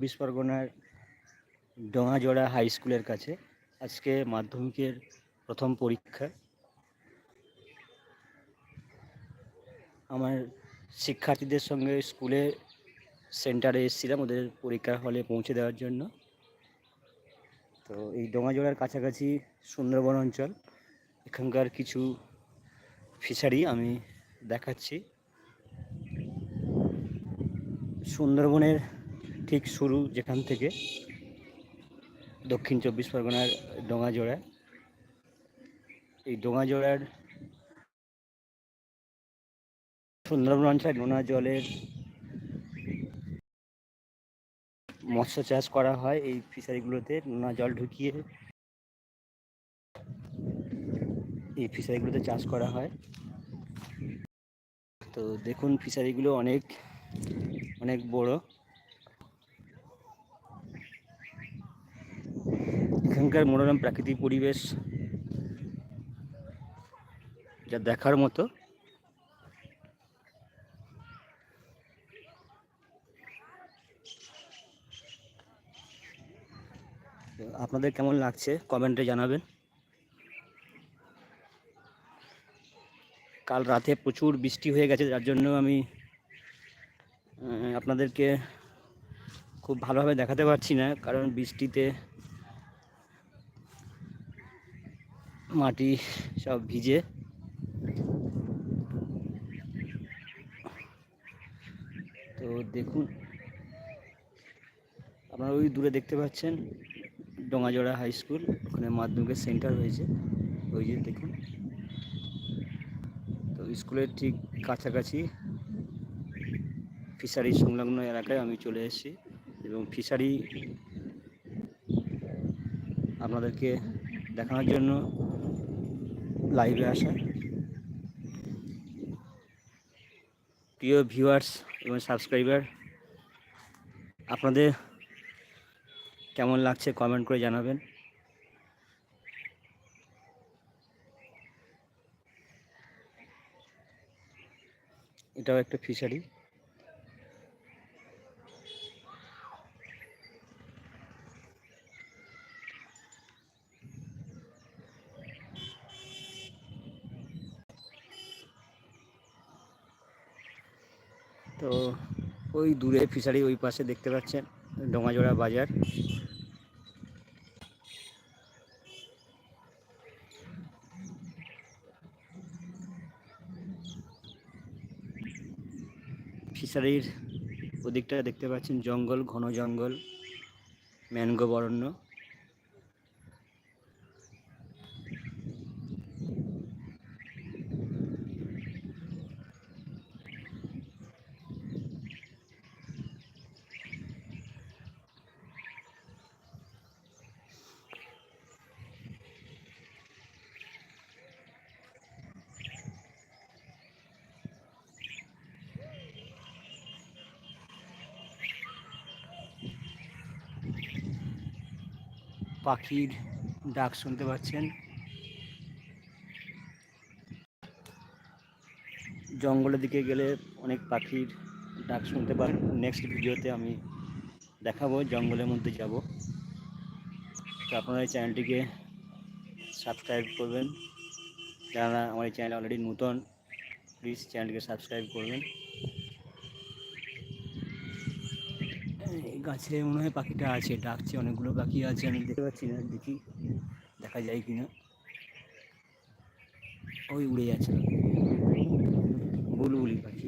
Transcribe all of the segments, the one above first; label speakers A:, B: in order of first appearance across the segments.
A: চব্বিশ পরগনার ডোঙাজোড়া হাই স্কুলের কাছে আজকে মাধ্যমিকের প্রথম পরীক্ষা। আমার শিক্ষার্থীদের সঙ্গে স্কুলে সেন্টারে এসেছিলাম, ওদের পরীক্ষার হলে পৌঁছে দেওয়ার জন্য। তো এই ডোঙাজোড়ার কাছাকাছি সুন্দরবন অঞ্চল, এখানকার কিছু ফিশারি আমি দেখাচ্ছি। সুন্দরবনের ঠিক শুরু যেখান থেকে? দক্ষিণ চব্বিশ পরগনার ডোঙাজোড়া। এই ডোঙাজোড়ার সুন্দরবন অঞ্চলে নোনা জলের মৎস্য চাষ করা হয় এই ফিশারিগুলোতে। নোনা জল ঢুকিয়ে এই ফিশারিগুলোতে চাষ করা হয়। তো দেখুন ফিশারিগুলো অনেক অনেক বড়। এখানকার মনোরম প্রাকৃতিক পরিবেশ যা দেখার মতো। আপনাদের কেমন লাগছে? কমেন্টে জানাবেন। কাল রাতে প্রচুর বৃষ্টি হয়ে গেছে, যার জন্য আমি আপনাদেরকে খুব ভালোভাবে দেখাতে পারছি না, কারণ বৃষ্টিতে মাটি সব ভিজে। তো দেখুন, আপনারা ওই দূরে দেখতে পাচ্ছেন ডোঙাজোড়া হাই স্কুল, ওখানে মাধ্যমিকের সেন্টার হয়েছে ওই যে দেখুন। তো স্কুলের ঠিক কাছাকাছি ফিশারি সংলগ্ন এলাকায় আমি চলে এসেছি এবং ফিশারি আপনাদেরকে দেখানোর জন্য লাইভে আসা। প্রিয় ভিউয়ার্স এবং সাবস্ক্রাইবার আপনাদের কেমন লাগছে কমেন্ট করে জানাবেন। এটাও একটা ফিশারি তো ওই দূরে ফিশারি ওই পাশে দেখতে পাচ্ছেন ডোঙাজোড়া বাজার। ফিশারির ওদিকটা দেখতে পাচ্ছেন জঙ্গল, ঘন জঙ্গল ম্যানগ্রোভ অরণ্য। পাখির ডাক শুনতে পাচ্ছেন। জঙ্গলের দিকে গেলে অনেক পাখির ডাক শুনতে পারেন নেক্সট ভিডিওতে আমি দেখাবো, জঙ্গলের মধ্যে যাব। তো আপনারা এই চ্যানেলটিকে সাবস্ক্রাইব করবেন। যারা আমার এই চ্যানেল অলরেডি নতুন প্লিজ চ্যানেলকে সাবস্ক্রাইব করবেন। গাছে মনে হয় পাখিটা আছে, ডাকছে, অনেকগুলো পাখি আছে, আমি দেখতে পাচ্ছি না, দেখি, দেখা যায় কি না ওই উড়ে যাচ্ছে। বুলবুলি পাখি।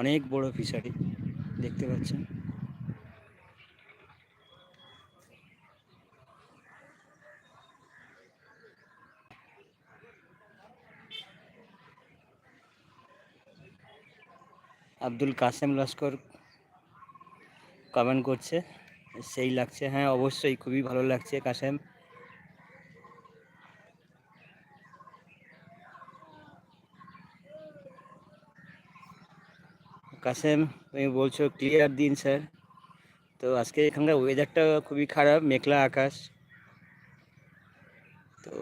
A: অনেক বড় ফিশারি, দেখতে পাচ্ছেন। আব্দুল কাসেম লস্কর কমেন্ট করছে, সেই লাগছে। হ্যাঁ অবশ্যই, খুবই ভালো লাগছে কাসেম। কাসেম, তুমি বলছো ক্লিয়ার দিন স্যার তো আজকে এখানকার ওয়েদারটা খুবই খারাপ, মেঘলা আকাশ। তো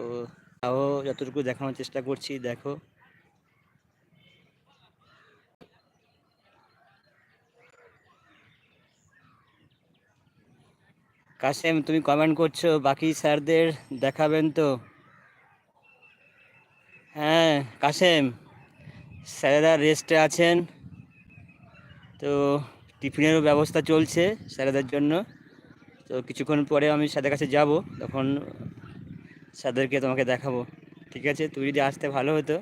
A: তাও যতটুকু দেখানোর চেষ্টা করছি, দেখো। কাসেম, তুমি কমেন্ট করছ, বাকি স্যারদের দেখাবেন তো। হ্যাঁ কাসেম, স্যারেরা রেস্টে আছেন। তো টিফিনেরও ব্যবস্থা চলছে স্যারেদের জন্য। তো কিছুক্ষণ পরে আমি স্যারের কাছে যাব, তখন স্যারদেরকে তোমাকে দেখাবো। ঠিক আছে? তুই যদি আসতে ভালো হতো।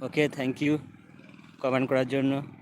A: ওকে থ্যাংক ইউ কমেন্ট করার জন্য।